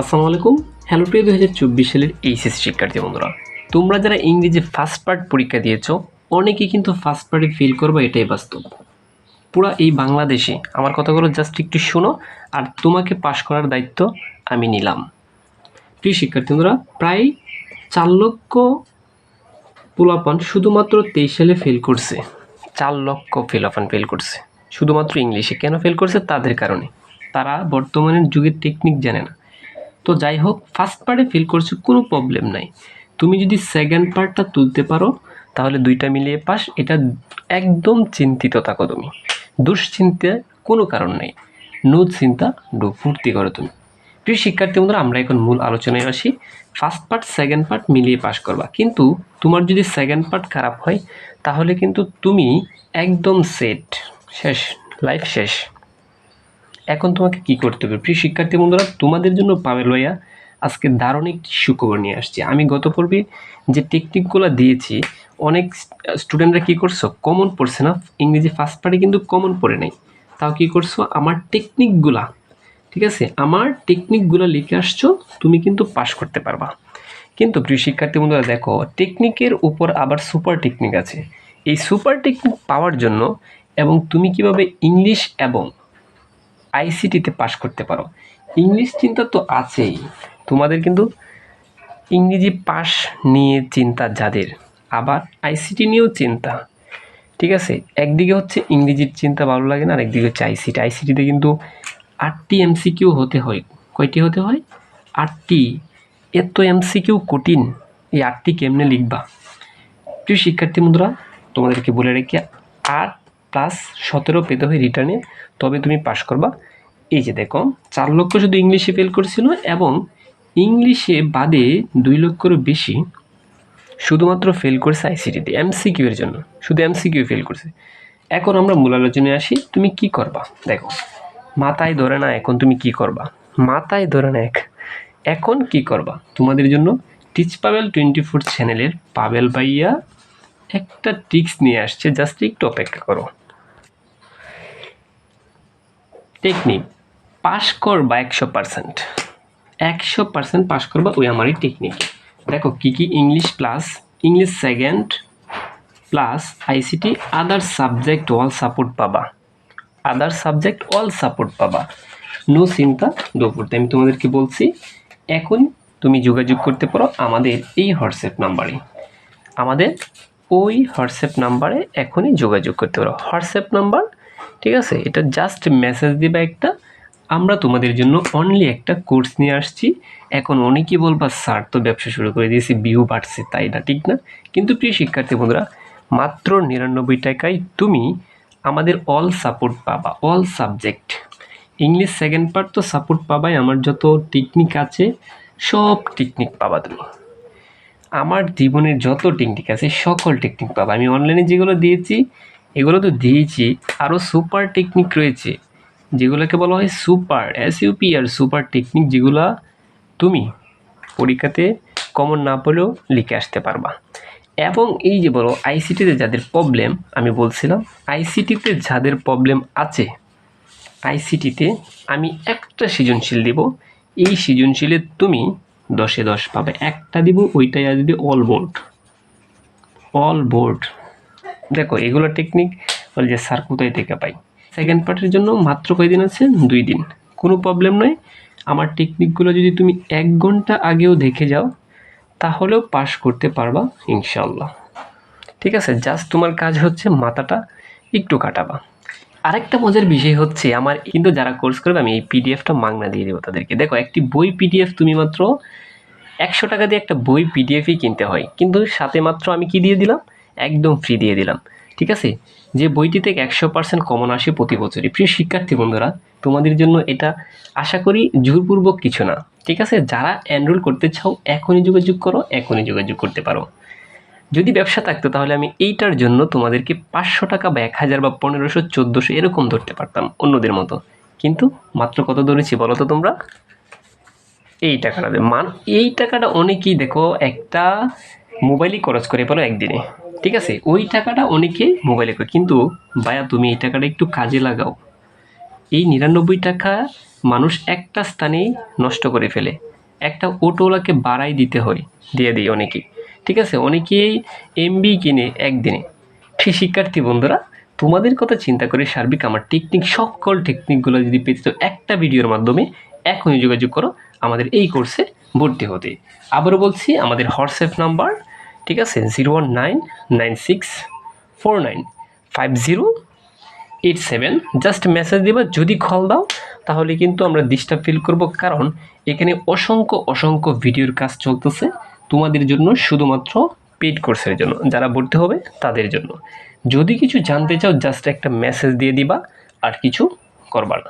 আসসালামু আলাইকুম। হ্যালো প্রিয় দু হাজার চব্বিশ সালের এইচএস শিক্ষার্থী বন্ধুরা, তোমরা যারা ইংরেজি ফার্স্ট পার্ট পরীক্ষা দিয়েছ, অনেকেই কিন্তু ফার্স্ট পার্টে ফেল করবে, এটাই বাস্তব। পুরো এই বাংলাদেশে আমার কথাগুলো জাস্ট একটু শোনো, আর তোমাকে পাশ করার দায়িত্ব আমি নিলাম। প্রিয় শিক্ষার্থী বন্ধুরা, প্রায় চার লক্ষ পোলাপান শুধুমাত্র তেইশ সালে ফেল করছে। চার লক্ষ ফেলাপান ফেল করছে। শুধুমাত্র ইংলিশে কেন ফেল করছে? তাদের কারণে। তারা বর্তমানের যুগের টেকনিক জানে না। তো যাই হোক ফার্স্ট পার্টে ফিল করছ কোনো প্রবলেম নাই। তুমি যদি সেকেন্ড পার্টটা তুলতে পারো, তাহলে দুইটা মিলিয়ে পাস এটা একদম চিন্তিত থাকো তুমি। দুশ্চিন্তা কোনো কারণ নেই। নো চিন্তা ডো ফুর্তি করো তুমি। প্রিয় শিক্ষার্থী বন্ধুরা, আমরা এখন মূল আলোচনায় আসি। ফার্স্ট পার্ট সেকেন্ড পার্ট মিলিয়ে পাস করবা। কিন্তু তোমার যদি সেকেন্ড পার্ট খারাপ হয়, তাহলে কিন্তু তুমি একদম সেট শেষ লাইফ শেষ। এখন তোমাকে কি করতে হবে? প্রিয় শিক্ষার্থী বন্ধুরা, তোমাদের জন্য পাবেল ভাইয়া আজকে দারুণ একটি সুখবর নিয়ে আসছি। আমি গত পর্বে যে টেকনিকগুলো দিয়েছি, অনেক স্টুডেন্টরা কি করছ? কমন পড়ছে না, ইংরেজি ফার্স্ট পার্টে কিন্তু কমন পড়ে নাই। তাও কি করছ? আমার টেকনিকগুলা ঠিক আছে? আমার টেকনিকগুলো লিখে আসছো, তুমি কিন্তু পাস করতে পারবা। কিন্তু প্রিয় শিক্ষার্থী বন্ধুরা, দেখো টেকনিকের উপর আবার সুপার টেকনিক আছে। এই সুপার টেকনিক পাওয়ার জন্য এবং তুমি কীভাবে ইংলিশ এবং আইসিটিতে পাশ করতে পারো। ইংলিশ চিন্তা তো আছেই। তোমাদের কিন্তু ইংরেজি পাস নিয়ে চিন্তা যাদের। আবার আইসিটি নিয়েও চিন্তা। ঠিক আছে? একদিকে হচ্ছে ইংরেজির চিন্তা ভালো লাগে না আর একদিকে হচ্ছে আইসিটি আইসিটিতে কিন্তু আটটি এমসিকিউ হতে হয়। কয়টি হতে হয়? আটটি। এত এমসিকিউ কঠিন। এই আটটি কেমনে লিখবা? প্রিয় শিক্ষার্থী বন্ধুরা, তোমাদেরকে বলে রেখে আট প্লাস সতেরো পেতে হয় রিটার্নে তবে তুমি পাশ করবা। এই যে দেখো, চার লক্ষ শুধু ইংলিশে ফেল করেছিল এবং ইংলিশে বাদে দুই লক্ষেরও বেশি শুধুমাত্র ফেল করছে আইসিটিতে এমসিকিউ এর জন্য, শুধু এমসিকিউ ফেল করছে। এখন আমরা মূল আলোচনায় আসি, তুমি কি করবা? দেখো, মাথায় ধরে না এখন তুমি কি করবা? মাথায় ধরে না এক, এখন কি করবা? তোমাদের জন্য টিচ পাবেল টোয়েন্টি ফোর চ্যানেলের পাবেল ভাইয়া একটা ট্রিক্স নিয়ে আসছে জাস্ট একটু অপেক্ষা করো। টেকনিক পাশ করবা একশো পার্সেন্ট একশো পার্সেন্ট পাশ করবা ওই আমারই টেকনিক দেখো কী কী English plus English second plus ICT other subject all support পাবা। আদার সাবজেক্ট অল সাপোর্ট পাবা। নো চিন্তা দো করতে। আমি তোমাদেরকে বলছি, এখন তুমি যোগাযোগ করতে পারো আমাদের এই হোয়াটসঅ্যাপ নাম্বারে আমাদের ওই হোয়াটসঅ্যাপ নাম্বারে এখনই যোগাযোগ করতে পারো। হোয়াটসঅ্যাপ নাম্বার ঠিক আছে? এটা জাস্ট মেসেজ দিবা একটা। আমরা তোমাদের জন্য অনলি একটা কোর্স নিয়ে আসছি। এখন অনেকেই বলবা, স্যার, তো ব্যবসা শুরু করে দিয়েছি বিউ বাড়ছে। তাই না, ঠিক না? কিন্তু প্রিয় শিক্ষার্থী বন্ধুরা, মাত্র নিরানব্বই টাকায় তুমি আমাদের অল সাপোর্ট পাবা all subject English second part তো সাপোর্ট পাবাই, আমার যত টেকনিক আছে, সব টেকনিক পাবা তুমি। আমার জীবনের যত টেকনিক আছে, সকল টেকনিক পাবা। আমি অনলাইনে যেগুলো দিয়েছি এগুলো তো দিয়েছি। আরও সুপার টেকনিক রয়েছে, যেগুলোকে বলা হয় super S U P super technique যেগুলো তুমি পরীক্ষাতে কমন না পড়লেও লিখে আসতে পারবা। এবং এই যে বলো আইসিটিতে যাদের প্রবলেম আমি বলছিলাম আইসিটিতে যাদের প্রবলেম আছে আইসিটিতে আমি একটা সৃজনশীল দিব। এই সৃজনশীলে তুমি দশে দশ পাবে। একটা দিব, ওইটাই আর দিবে অল বোর্ড অল বোর্ড দেখো, এগুলো টেকনিক বল যে স্যার কোথায় থেকে পাই। সেকেন্ড পার্টের জন্য মাত্র কয়দিন আছে? দুই দিন। কোনো প্রবলেম নয় আমার টেকনিকগুলো যদি তুমি এক ঘণ্টা আগেও দেখে যাও, তাহলেও পাস করতে পারবা ইনশাল্লাহ ঠিক আছে জাস্ট তোমার কাজ হচ্ছে মাথাটা একটু কাটাবা। আরেকটা মজার বিষয় হচ্ছে, আমার কিন্তু যারা কোর্স করবে, আমি এই পিডিএফটা মাগনা দিয়ে দেবো তাদেরকে। দেখো, একটি বই পিডিএফ তুমি মাত্র একশো টাকা দিয়ে একটা বই পিডিএফই কিনতে হয়। কিন্তু সাথে মাত্র আমি কি দিয়ে দিলাম? একদম ফ্রি দিয়ে দিলাম। ঠিক আছে? যে বইটি থেকে একশো পার্সেন্ট কমন আসে প্রতি বছরই। প্রিয় শিক্ষার্থী বন্ধুরা, তোমাদের জন্য এটা আশা করি জোরপূর্বক কিছু না। ঠিক আছে? যারা এনরোল করতে চাও, এখনই যোগাযোগ করো, এখনই যোগাযোগ করতে পারো। যদি ব্যবসা থাকতো, তাহলে আমি এইটার জন্য তোমাদেরকে পাঁচশো টাকা বা এক হাজার বা পনেরোশো, চোদ্দোশো এরকম ধরতে পারতাম, অন্যদের মতো। কিন্তু মাত্র কত ধরেছি বলো তো তোমরা? এই টাকাটা মান এই টাকাটা অনেকেই দেখো একটা মোবাইলই খরচ করে পারো একদিনে। ঠিক আছে, ওই টাকাটা অনেকে মোবাইলে করে। কিন্তু ভাইয়া, তুমি এই টাকাটা একটু কাজে লাগাও। এই নিরানব্বই টাকা মানুষ একটা স্থানেই নষ্ট করে ফেলে। একটা অটোওয়ালাকে বাড়াই দিতে হয়, দিয়ে দিই অনেকেই ঠিক আছে, অনেকেই এমবি কিনে একদিনে। ঠিক শিক্ষার্থী বন্ধুরা, তোমাদের কথা চিন্তা করে সার্বিক আমার টেকনিক সকল টেকনিকগুলো যদি পেতে চাও, একটা ভিডিওর মাধ্যমে এখনই যোগাযোগ করো। আমাদের এই কোর্সে ভর্তি হতে। আবারও বলছি, আমাদের হোয়াটসঅ্যাপ নাম্বার ঠিক আছে zero one nine nine six four nine five zero eight seven just message দিবা, যদি কল দাও, তাহলে কিন্তু আমরা ডিস্টার্ব ফিল করব, কারণ এখানে অসংখ্য অসংখ্য ভিডিওর কাজ চলতেছে তোমাদের জন্য শুধুমাত্র পেড কোর্সের জন্য, যারা ভর্তি হবে তাদের জন্য। যদি কিছু জানতে চাও জাস্ট একটা মেসেজ দিয়ে দিবা, আর কিছু করবা না।